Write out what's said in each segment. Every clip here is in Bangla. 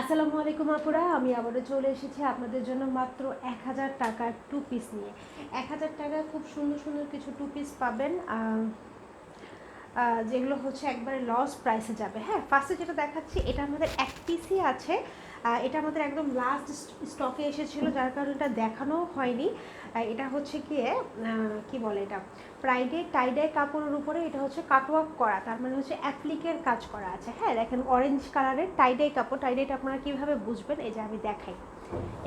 আসসালামু আলাইকুম আপুরা, আমি আবারও চলে এসেছি আপনাদের জন্য মাত্র এক হাজার টাকার টু পিস নিয়ে। এক হাজার টাকা খুব সুন্দর সুন্দর কিছু টু পিস পাবেন যেগুলো হচ্ছে একবারে লস প্রাইসে যাবে। হ্যাঁ ফার্স্টে যেটা দেখাচ্ছি, এটা আমাদের এক পিসই আছে। এটা আমাদের একদম লাস্ট স্টকে এসেছিল, যার কারণে এটা দেখানো হয়নি। এটা হচ্ছে গিয়ে কি বলে এটা? ফ্রাইডে টাইডাই কাপড়ের উপরে এটা হচ্ছে কাটওয়ার্ক করা, তার মানে হচ্ছে অ্যাপ্লিকের কাজ করা আছে। হ্যাঁ দেখেন অরেঞ্জ কালারের টাইডাই কাপড়। টাইডাইটা আপনারা কীভাবে বুঝবেন? এই যে আমি দেখাই।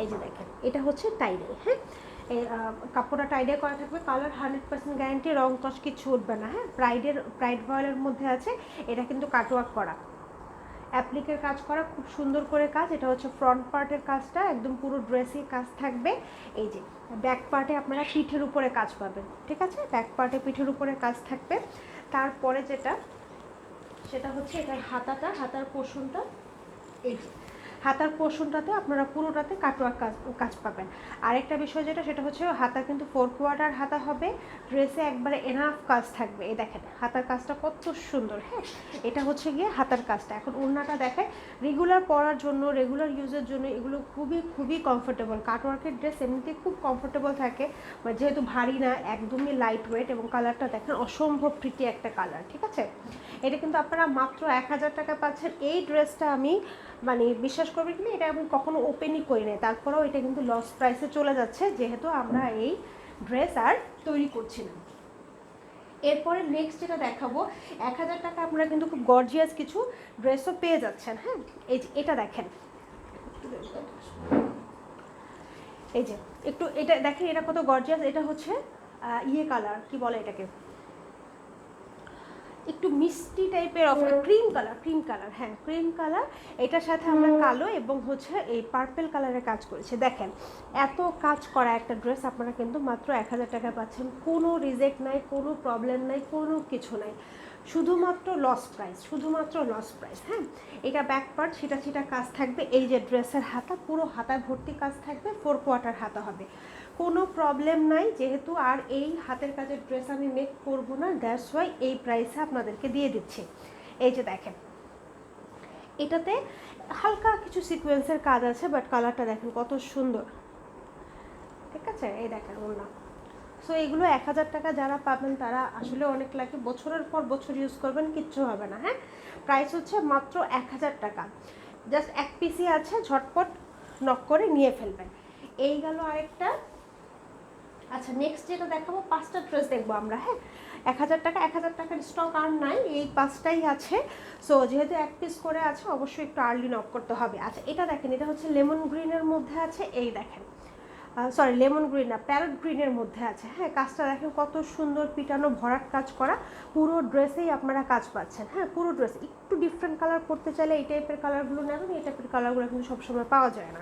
এই যে দেখেন, এটা হচ্ছে টাইডাই হ্যাঁ? কাপড়টা টাইডাই করা থাকবে। কালার হান্ড্রেড পার্সেন্ট গ্যারান্টি রং টস কিছু উঠবে না হ্যাঁ? প্রাইডের প্রাইড ভয়েলের মধ্যে আছে, এটা কিন্তু কাটওয়ার্ক করা। অ্যাপ্লিকের কাজ করা, খুব সুন্দর করে কাজ। এটা হচ্ছে ফ্রন্ট পার্টের কাজটা, একদম পুরো ড্রেসের কাজ থাকবে। এই যে ব্যাক পার্টে আপনারা পিঠের উপরে কাজ পাবেন, ঠিক আছে? ব্যাক পার্টে পিঠের উপরে কাজ থাকবে। তারপরে যেটা, সেটা হচ্ছে এটার হাতাটা, হাতার পোষণটা। এই যে হাতার পোর্শনটাতে আপনারা পুরোটাতে কাটোয়া কাজ কাজ পাবেন। আরেকটা বিষয় যেটা, সেটা হচ্ছে হাতা কিন্তু ফোর কোয়ার্টার হাতা হবে ড্রেসে একবারে এনাফ কাজ থাকবে। এই দেখেন, হাতার কাজটা কত সুন্দর হ্যাঁ? এটা হচ্ছে গিয়ে হাতার কাজটা। এখন ওড়নাটা দেখায় রেগুলার পরার জন্য রেগুলার ইউজের জন্য এগুলো খুবই খুবই কমফোর্টেবল কাটওয়ার্কের ড্রেস এমনিতেই খুব কমফোর্টেবল থাকে যেহেতু ভারী না, একদমই লাইট ওয়েট এবং কালারটা দেখেন অসম্ভব প্রিটি একটা কালার ঠিক আছে? এটা কিন্তু আপনারা মাত্র এক হাজার টাকা পাচ্ছেন। এই ড্রেসটা আমি মানে বিশ্বাস করবেন কি না, এটা আমি কখনো ওপেনই করি নাই। তারপরেও এটা কিন্তু লস প্রাইসে চলে যাচ্ছে যেহেতু আমরা এই ড্রেস আর তৈরি করছি না। এরপরে নেক্সট যেটা দেখাবো এক হাজার টাকা আপনারা কিন্তু খুব গর্জিয়াস কিছু ড্রেসও পেয়ে যাচ্ছেন হ্যাঁ? এই যে এটা দেখেন। এই যে একটু এটা দেখেন এটা কত গর্জিয়াস এটা হচ্ছে ইয়ে কালার কি বলে এটাকে? একটু মিষ্টি টাইপের off cream colour cream colour হ্যাঁ ক্রিম কালার এটার সাথে আমরা কালো এবং হচ্ছে এই পার্পেল কালারের কাজ করেছি। দেখেন এত কাজ করা একটা ড্রেস আপনারা কিন্তু মাত্র এক হাজার টাকা পাচ্ছেন। কোনো রিজেক্ট নাই কোনো প্রবলেম নাই কোনো কিছু নাই। শুধুমাত্র লস প্রাইস শুধুমাত্র লস প্রাইস হ্যাঁ? এটা ব্যাক পার্ট ছিটা ছিটা কাজ থাকবে। এই যে ড্রেসের হাতা, পুরো হাতায় ভর্তি কাজ থাকবে ফোর কোয়ার্টার হাতা হবে। কোনো প্রবলেম নাই, যেহেতু আর এই হাতের কাজের ড্রেস আমি মেক করব না দ্যাটস ওয়াই এই প্রাইসে আপনাদেরকে দিয়ে দিচ্ছি। এই যে দেখেন, এটাতে হালকা কিছু সিকোয়েন্সের কাজ আছে বাট কালারটা দেখেন কত সুন্দর। ঠিক আছে? এই দেখেন ওনা সো এগুলো এক হাজার টাকা যারা পাবেন, তারা আসলে অনেক লাগে বছরের পর বছর ইউজ করবেন, কিচ্ছু হবে না হ্যাঁ? প্রাইস হচ্ছে মাত্র এক হাজার টাকা। জাস্ট এক পিসই আছে, ঝটপট নক করে নিয়ে ফেলবেন। এই গেল আরেকটা। আচ্ছা নেক্সট যেটা দেখাবো, পাঁচটা ড্রেস দেখব আমরা হ্যাঁ? এক হাজার টাকা, এক হাজার টাকার স্টক আর নাই, এই পাঁচটাই আছে। সো যেহেতু এক পিস করে আছে, অবশ্যই একটু আর্লি নক করতে হবে। আচ্ছা এটা দেখেন, এটা হচ্ছে লেমন গ্রিনের মধ্যে আছে, এই দেখেন। সরি লেমন গ্রিন না প্যারট গ্রিনের মধ্যে আছে। হ্যাঁ কাজটা দেখেন কত সুন্দর পিটানো, ভরাট কাজ করা, পুরো ড্রেসেই আপনারা কাজ পাচ্ছেন। হ্যাঁ পুরো ড্রেস একটু ডিফারেন্ট কালার করতে চাইলে এই টাইপের কালারগুলো নেবেন, এই টাইপের কালারগুলো কিন্তু সবসময় পাওয়া যায় না।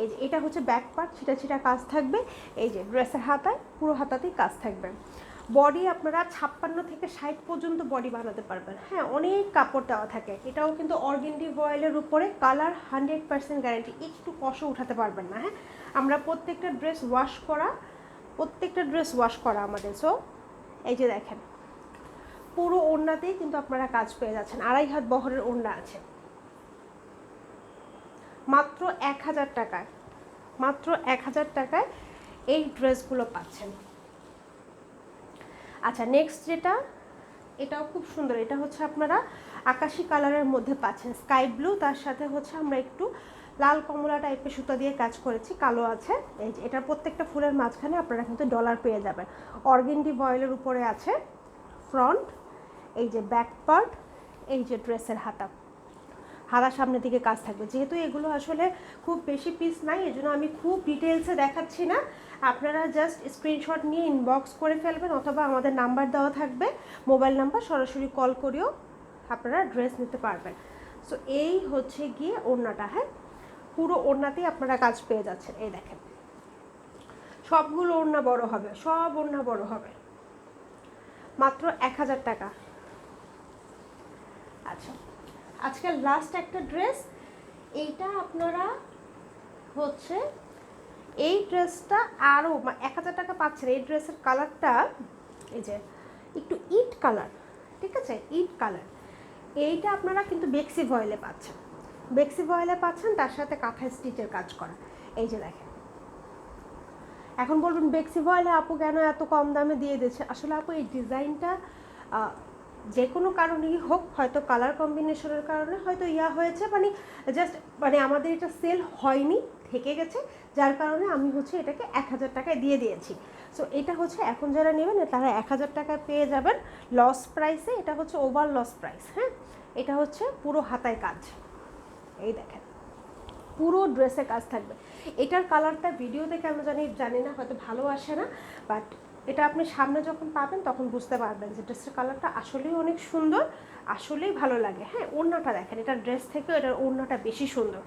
এই যে, এটা হচ্ছে ব্যাক পার্ট ছিটা ছিটা কাজ থাকবে, এই যে ড্রেসের হাতায়, পুরো হাতাতেই কাজ থাকবে। বডি আপনারা ছাপ্পান্ন থেকে ষাট পর্যন্ত বডি বানাতে পারবেন। হ্যাঁ অনেক কাপড় দেওয়া থাকে। এটাও কিন্তু অর্গেন্ডি ভয়েলের উপরে কালার হান্ড্রেড পার্সেন্ট গ্যারেন্টি একটু কষ উঠাতে পারবেন না হ্যাঁ? আমরা প্রত্যেকটা ড্রেস ওয়াশ করা, প্রত্যেকটা ড্রেস ওয়াশ করা আমাদের সো এই যে দেখেন, পুরো ওড়নাতেই কিন্তু আপনারা কাজ পেয়ে যাচ্ছেন, আড়াই হাত বহরের ওড়না আছে। মাত্র এক হাজার টাকায়, মাত্র এক হাজার টাকায় এই ড্রেসগুলো পাচ্ছেন। আচ্ছা নেক্সট যেটা, এটাও খুব সুন্দর। এটা হচ্ছে আপনারা আকাশি কালারের মধ্যে পাচ্ছেন। স্কাই ব্লু তার সাথে হচ্ছে আমরা একটু লাল কমলা টাইপের সুতা দিয়ে কাজ করেছি, কালো আছে। এই যে, এটার প্রত্যেকটা ফুলের মাঝখানে আপনারা কিন্তু ডলার পেয়ে যাবেন। অর্গেন্ডি বয়েলের উপরে আছে ফ্রন্ট এই যে ব্যাক পার্ট এই যে ড্রেসের হাতা। হাতার সামনের দিকে কাজ থাকবে। যেহেতু এগুলো আসলে খুব বেশি পিস নাই, এজন্য আমি খুব ডিটেলসে দেখাচ্ছি না। আপনারা জাস্ট স্ক্রিনশট নিয়ে ইনবক্স করে ফেলবেন অথবা আমাদের নাম্বার দেওয়া থাকবে। মোবাইল নাম্বার সরাসরি কল করেও আপনারা ড্রেস নিতে পারবেন। সো এই হচ্ছে গিয়ে ওড়নাটা হ্যাঁ? পুরো ওড়নাতেই আপনারা কাজ পেয়ে যাচ্ছেন। এই দেখেন। সবগুলো ওড়না বড় হবে, সব ওড়না বড় হবে। মাত্র এক হাজার টাকা। আচ্ছা। আজকে লাস্ট একটা ড্রেস এইটা আপনারা হচ্ছে এই ড্রেসটা আরও এক হাজার টাকা পাচ্ছেন। এই ড্রেসের কালারটা এই যে একটু ইট কালার ঠিক আছে? ইট কালার এইটা আপনারা কিন্তু বেক্সি ভয়েলে পাচ্ছেন। বেক্সি ভয়েলে পাচ্ছেন, তার সাথে কাঁথা স্টিচের কাজ করা। এই যে দেখেন। এখন বলবেন, বেক্সি ভয়েলে আপু কেন এত কম দামে দিয়ে দিচ্ছে আসলে আপু, এই ডিজাইনটা যে কোনো কারণেই হোক, হয়তো কালার কম্বিনেশনের কারণে হয়তো ইয়া হয়েছে মানে জাস্ট মানে আমাদের এটা সেল হয়নি, থেকে গেছে, যার কারণে আমি হচ্ছে এটাকে এক হাজার টাকায় দিয়ে দিয়েছি। সো এটা হচ্ছে এখন যারা নেবেন, তারা এক হাজার টাকায় পেয়ে যাবেন লস প্রাইসে এটা হচ্ছে ওভার লস প্রাইস হ্যাঁ? এটা হচ্ছে পুরো হাতায় কাজ। এই দেখেন, পুরো ড্রেসে কাজ থাকবে। এটার কালারটা ভিডিও ভিডিওতে কেন জানি জানি না, হয়তো ভালো আসে না বাট এটা আপনি সামনে যখন পাবেন তখন বুঝতে পারবেন যে ড্রেসের কালারটা আসলেই অনেক সুন্দর, আসলেই ভালো লাগে। হ্যাঁ ওড়নাটা দেখেন, এটা ড্রেস থেকে এটার ওড়নাটা বেশি সুন্দর।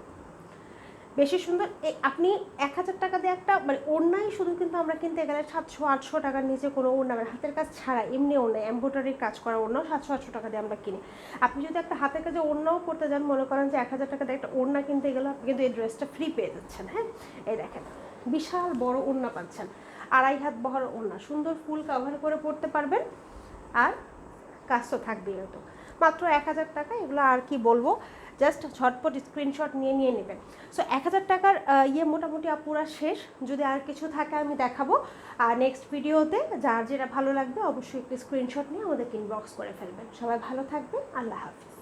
বেশি সুন্দর আপনি এক হাজার টাকা দিয়ে একটা মানে ওড়নাই শুধু কিন্তু আমরা কিনতে গেলে সাতশো, আটশো টাকার নিচে কোনো ওড়না মানে হাতের কাজ ছাড়া এমনি ওড়না এম্ব্রয়ডারির কাজ করা ওড়নাও সাতশো, আটশো টাকা দিয়ে আমরা কিনি। আপনি যদি একটা হাতের কাজে ওড়নাও করতে যান, মনে করেন যে এক হাজার টাকা দিয়ে একটা ওড়না কিনতে গেলে আপনি কিন্তু এই ড্রেসটা ফ্রি পেয়ে যাচ্ছেন হ্যাঁ? এই দেখেন। বিশাল বড় ওড়না পাচ্ছেন। আড়াই হাত বহর ওড়না, সুন্দর ফুল কভার করে পড়তে পারবেন আর কাজ তো থাকবেই হয়তো মাত্র এক হাজার টাকা, এগুলো আর কি বলব? জাস্ট ঝটপট স্ক্রিনশট নিয়ে নিয়ে নেবেন। সো এক হাজার টাকার ইয়ে মোটামুটি পুরা শেষ। যদি আর কিছু থাকে, আমি দেখাবো। আর নেক্সট ভিডিওতে যার যেটা ভালো লাগবে, অবশ্যই একটি স্ক্রিনশট নিয়ে আমাদেরকে ইনবক্স করে ফেলবেন। সবাই ভালো থাকবেন। আল্লাহ হাফিজ।